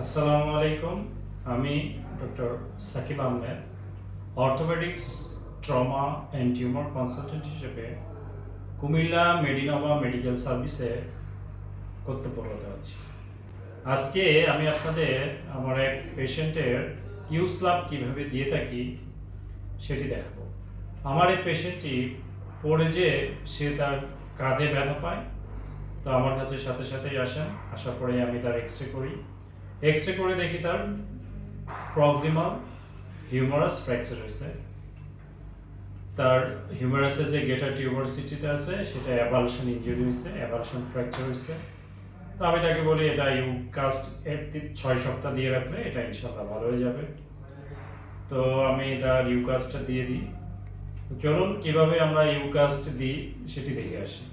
আসসালামু আলাইকুম। আমি doctor Sakib Ahmed, orthopaedics, trauma and tumour consultant হিসেবে কুমিল্লা মেডিনোভা মেডিকেল সার্ভিসে কর্তব্যরত আছি। আজকে আমি আপনাদের আমার এক পেশেন্টের ইউজ লাভ কীভাবে দিয়ে থাকি সেটি দেখাবো। আমার এই পেশেন্টটি পড়ে যে সে তার কাঁধে ব্যথা পায়। তো আমার কাছে সাথে সাথেই আসেন, আসার পরে আমি তার এক্স রে করি। এক্স রে করে দেখি তার প্রক্সিমাল হিউমারাস ফ্র্যাকচার হয়েছে তার হিউমারাসের যে গেটার টিউবারসিটিতে আছে, সেটা অ্যাবালশন ইনজুরি হয়েছে অ্যাবালশন ফ্র্যাকচার হয়েছে। তো আমি তাকে বলি, এটা ইউ কাস্ট এর ছয় সপ্তাহ দিয়ে রাখলে এটা ইনশাল্লাহ ভালো হয়ে যাবে। তো আমি তার ইউকাস্টটা দিয়ে দিই। চলুন, কীভাবে আমরা ইউকাস্ট দিই, সেটি দেখে আসি।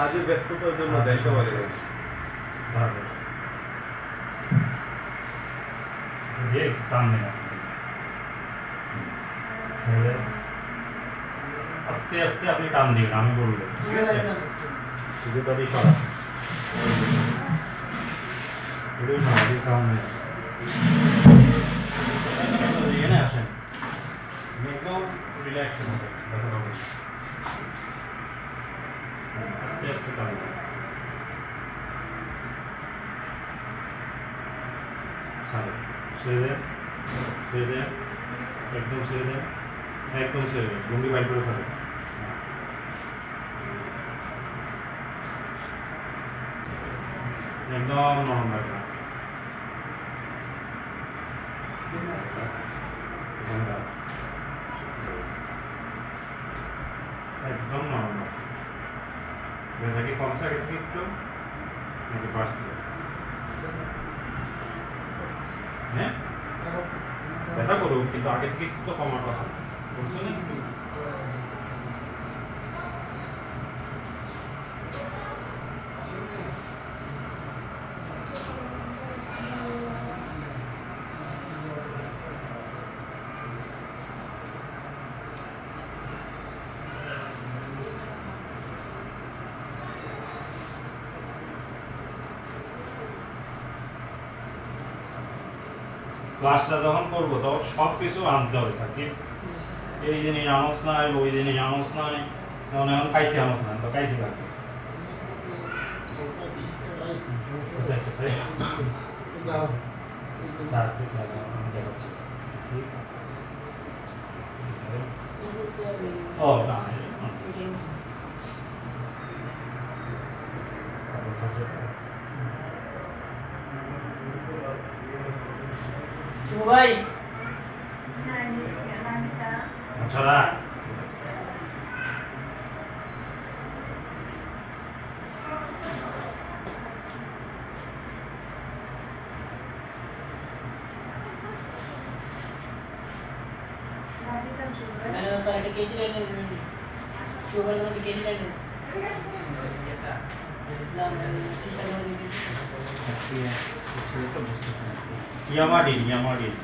কাজে ব্যস্ততার জন্য যাইতে পারি। না যে টান নেই আস্তে আস্তে আপনি টান দিবেন আমি বলব। ঠিক আছে? শুধু তারই সরা না আগে টান নেই এখানে আসেন। একদম রিল্যাক্স হবে। ব্যথা পাবেন আস্তে আস্তে টান দিবেন ছাড়ে ছেড়ে দেন ছেড়ে দেন একদম ছেড়ে দেন একদম ছেড়ে দেন লুঙ্গি বাইর করে ফেলেন একদম নরম রাখবেন একদম ব্যথা কি থেকে একটু? নাকি বাড়ছে হ্যাঁ? ব্যথা করুক, কিন্তু আগে থেকে তো কমার কথা না ক্লাসটা যখন করব, তখন সব কিছু আনতে হবে সাকিব। এই জিনিস আনস নাই, ওই জিনিস আনস নাই তখন এখন কাইছি আনস নাই, তো কাইছি দেখাচ্ছি। ও, না শুভ ভাই আচ্ছা রাখ ম্যানেজার স্যার একটা কেজি লাইনে শুভ ভাই একটা কেজি লাইনে সিস্টেম করে দিয়েছি ইয়ামাডিন ইয়ামাডিন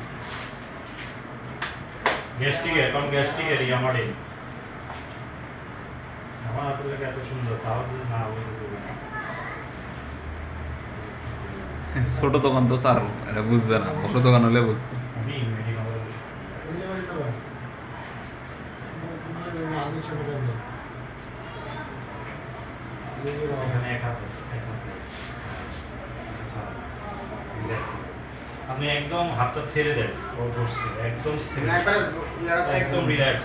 গ্যাস্ট্রিক গ্যাস্ট্রিকের ইয়ামাডিন আমার এত সুন্দর, তাও না। ছোট দোকান তো স্যার, এটা বুঝবে না, বড় দোকান হলে বুঝতো আমি মেডিকেল এখানে এক হাতে এক হাতে আচ্ছা, relax। আপনি একদম হাতটা ছেড়ে দেন ও ধরছে একদম ছেড়ে একদম রিল্যাক্স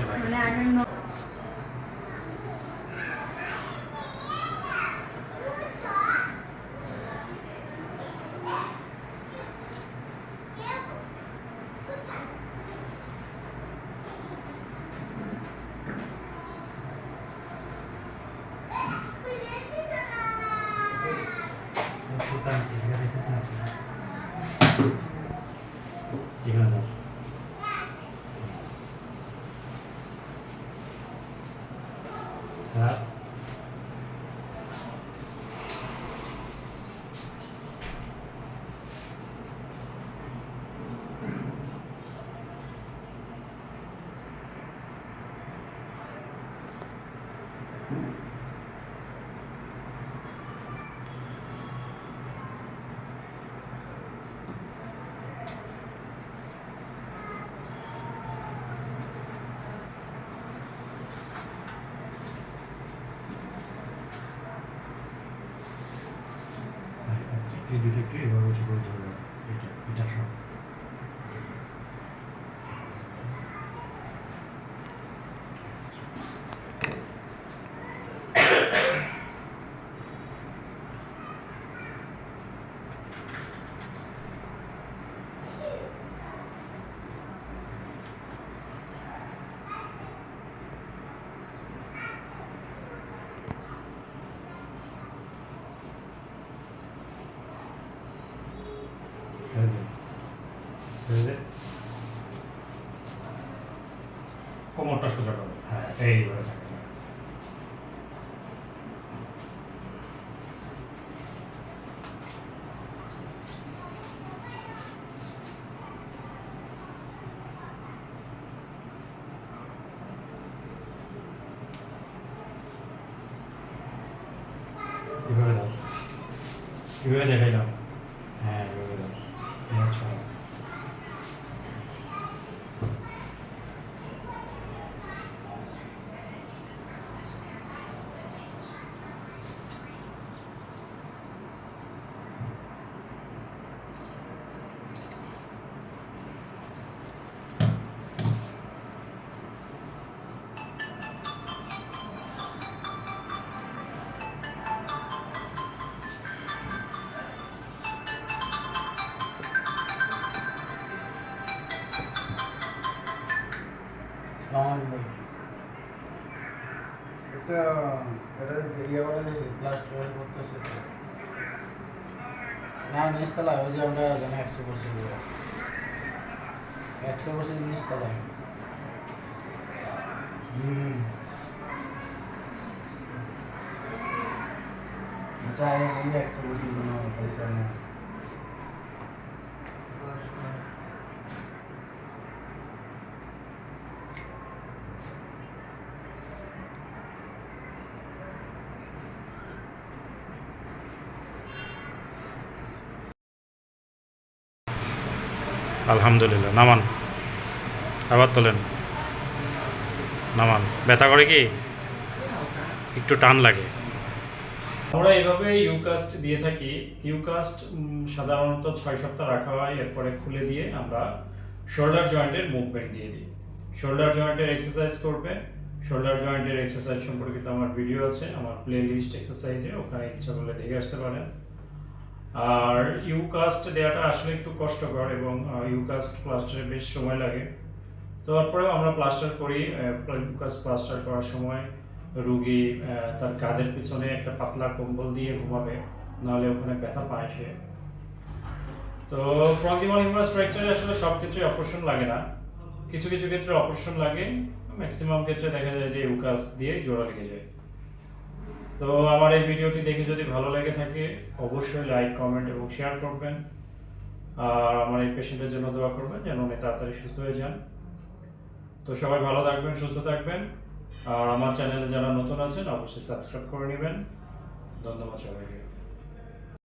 যেখানে যান স্যার দুটো একটু এভাবে করে ধরে এটা এটা সব ছেড়ে দে। ছেড়ে দে। কোমরটা সোজা করো হ্যাঁ এইভাবে থাকে এভাবে দাও এভাবে দেখাইলাম হ্যাঁ এভাবে দাও আচ্ছা এটা এটা ইয়ে করে দিয়েছি লাস্ট ওয়াশ করতেছে না নিচতলা ওই যে আমরা জানি একশো করছি একশো করছি নিচতলা হুম আচ্ছা আমি একশো করছি আলহামদুলিল্লাহ, নামান। আবার তোলেন। নামান। ব্যথা করে কি? একটু টান লাগে। আমরা এইভাবে ইউকাস্ট দিয়ে থাকি। ইউকাস্ট সাধারণত ছয় সপ্তাহ রাখা হয়, এরপরে খুলে দিয়ে আমরা শোল্ডার জয়েন্টের মুভমেন্ট দিয়ে দিই। শোল্ডার জয়েন্টের এক্সারসাইজ করবে। শোল্ডার জয়েন্টের এক্সারসাইজ সম্পর্কিত আমার ভিডিও আছে, আমার প্লে লিস্ট এক্সারসাইজে ওখানে ইচ্ছা করলে দেখে আসতে পারেন। আর ইউকাস্ট দেওয়াটা আসলে একটু কষ্টকর এবং ইউকাস্ট প্লাস্টারে বেশ সময় লাগে। তারপরেও আমরা প্লাস্টার করি ইউকাস্ট প্লাস্টার করার সময় রুগী তার কাঁধের পিছনে একটা পাতলা কম্বল দিয়ে ঘুমাবে, নাহলে ওখানে ব্যথা পায় সে। তো প্রক্সিমাল হিউমারাস ফ্র্যাকচারে আসলে সব ক্ষেত্রে অপারেশন লাগে না। কিছু কিছু ক্ষেত্রে অপারেশন লাগে ম্যাক্সিমাম ক্ষেত্রে দেখা যায় যে ইউকাস দিয়ে জোড়া লেগে যায়। তো আমার এই ভিডিওটি দেখে যদি ভালো লেগে থাকে, অবশ্যই লাইক কমেন্ট এবং শেয়ার করবেন। আর আমার এই পেশেন্টের জন্য দোয়া করবেন যেন উনি তাড়াতাড়ি সুস্থ হয়ে যান। তো সবাই ভালো থাকবেন, সুস্থ থাকবেন। আর আমার চ্যানেলে যারা নতুন আছেন, অবশ্যই সাবস্ক্রাইব করে নেবেন। ধন্যবাদ সবাইকে।